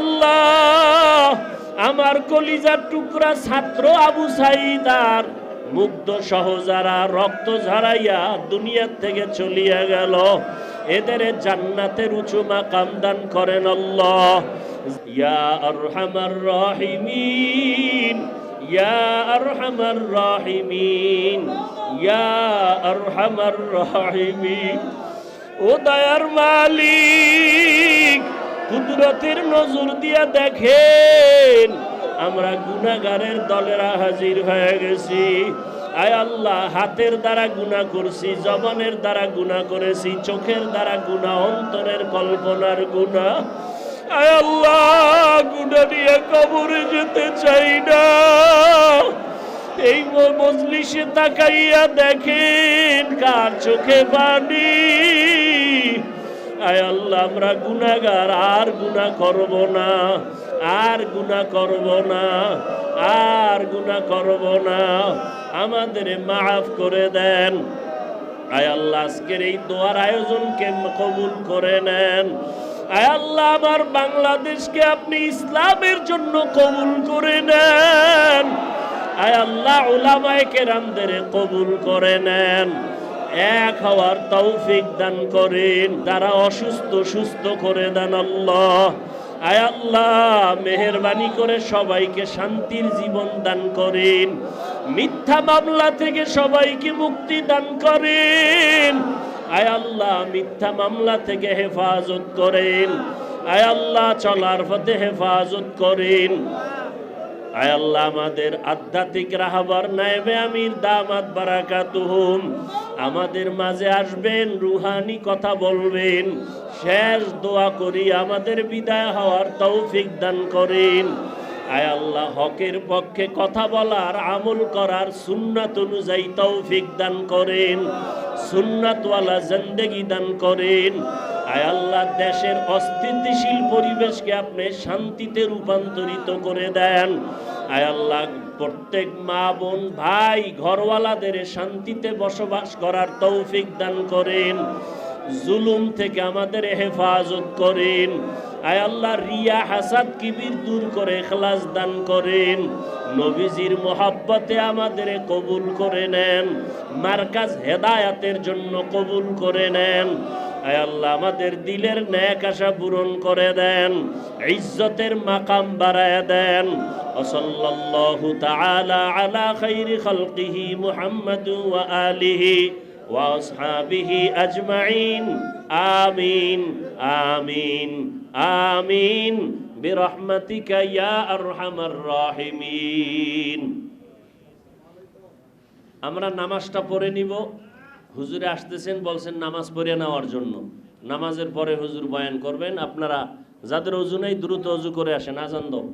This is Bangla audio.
আল্লাহ আমার কলিজার টুকরা ছাত্র আবু সাইদার মুগ্ধ সহ যারা রক্ত ঝরাইয়া দুনিয়ার থেকে চলিয়া গেল। এদের জান্নাতের উঁচু মাকাম দান করেন আল্লাহ। ইয়া আরহামার রাহিমিন, ইয়া আরহামার রাহিমিন, ইয়া আরহামার রাহিমিন। ও দয়ার মালিক কুদরতের নজর দিয়া দেখেন, আমরা গুনাগারের দলেরা হাজির হয়ে গেছি। আয় আল্লাহ, হাতের দ্বারা গুনাহ করছি, জবানের দ্বারা গুনাহ করেছি, চোখের দ্বারা গুনাহ, অন্তরের কল্পনার গুনাহ। আয় আল্লাহ, গুনাহ নিয়ে কবরে যেতে চাই না। এই মজলিসে তাকাইয়া দেখেন, কার চোখে পানি। আয় আল্লাহ, আমরা গুনাগার আর গুনাহ করব না, আর গুনাহ করব না, আর গুনাহ করব না। আমাদের মাফ করে দেন। আয় আল্লাহ, আজকের এই দোয়ার আয়োজনকে কবুল করে নেন। আয় আল্লাহ, আমার বাংলাদেশকে আপনি ইসলামের জন্য কবুল করে নেন। আয় আল্লাহ ওলামায়ে কেরামদের কবুল করে নেন। এক হওয়ার তৌফিক দান করেন। যারা অসুস্থ, সুস্থ করে দেন আল্লাহ। আয় আল্লাহ, মেহরবানি করে সবাইকে শান্তির জীবন দান করেন। মিথ্যা মামলা থেকে সবাইকে মুক্তি দান করেন। আয় আল্লাহ, মিথ্যা মামলা থেকে হেফাজত করেন। আয় আল্লাহ, চলার পথে হেফাজত করেন। আয় আল্লাহ, আমাদের আধ্যাত্মিক রাহাবার নায়েবে আমির দামাত বারাকাতুহুম। আমাদের মাঝে আসবেন, রুহানি কথা বলবেন। শেষ দোয়া করি, আমাদের বিদায় হওয়ার তৌফিক দান করেন। আয় আল্লাহ, হকের পক্ষে কথা বলার, আমল করার সুন্নাত অনুযায়ী তৌফিক দান করেন। সুন্নাতওয়ালা জিন্দেগি দান করেন। আয় আল্লাহ, দেশের অস্থিতিশীল পরিবেশকে আপনি শান্তিতে রূপান্তরিত করে দেন। আয় আল্লাহ, প্রত্যেক মা বোন, ভাই, ঘরওয়ালাদের শান্তিতে বসবাস করার তৌফিক দান করেন। জুলুম থেকে আমাদের হেফাজত করেন। আয় আল্লাহ, রিয়া, হাসাদ, কিবির দূর করে এখলাস দান করেন। নবীজির মোহাব্বতে আমাদের কবুল করে নেন। মার্কাজ হেদায়াতের জন্য কবুল করে নেন। আল্লাহ, আমাদের দিলের ন্যাক আশা পূরণ দেন, ইজ্জতের মাকাম বাড়ায় দেন। ওসল্লাল্লাহু তাআলা আলা খাইরি খালকিহি মুহাম্মাদু আলিহি আজমাইন। আমিন আমিন আমিন। বিরহমাতিকা ইয়া আরহামার রাহিমিন। আমরা নামাজটা পড়ে নিব। হুজুরে আসতেছেন, বলছেন নামাজ পড়িয়ে নেওয়ার জন্য। নামাজের পরে হুজুর বয়ান করবেন, আপনারা যাদের অজু নেই দ্রুত অজু করে আসেন, আজান দাও।